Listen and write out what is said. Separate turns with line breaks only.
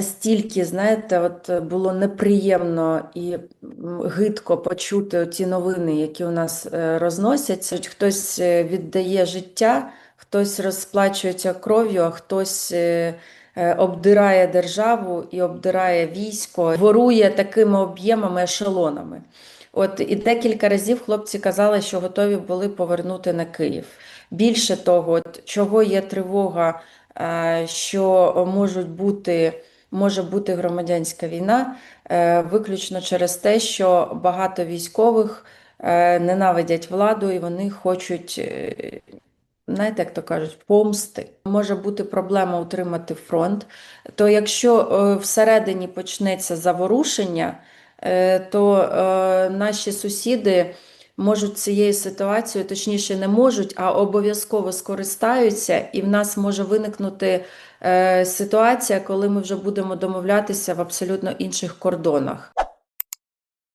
Настільки, знаєте, от було неприємно і гидко почути ті новини, які у нас е, розносяться. Хтось е, віддає життя, хтось розплачується кров'ю, а хтось е, е, обдирає державу і обдирає військо, ворує такими об'ємами, ешелонами. От і декілька разів хлопці казали, що готові були повернути на Київ. Більше того, от, чого є тривога, е, що можуть бути, може бути громадянська війна, е, виключно через те, що багато військових е, ненавидять владу і вони хочуть. е, Знаєте, як то кажуть, помсти. Може бути проблема утримати фронт. То якщо всередині почнеться заворушення, то наші сусіди можуть цією ситуацією, точніше, не можуть, а обов'язково скористаються, і в нас може виникнути е, ситуація, коли ми вже будемо домовлятися в абсолютно інших кордонах.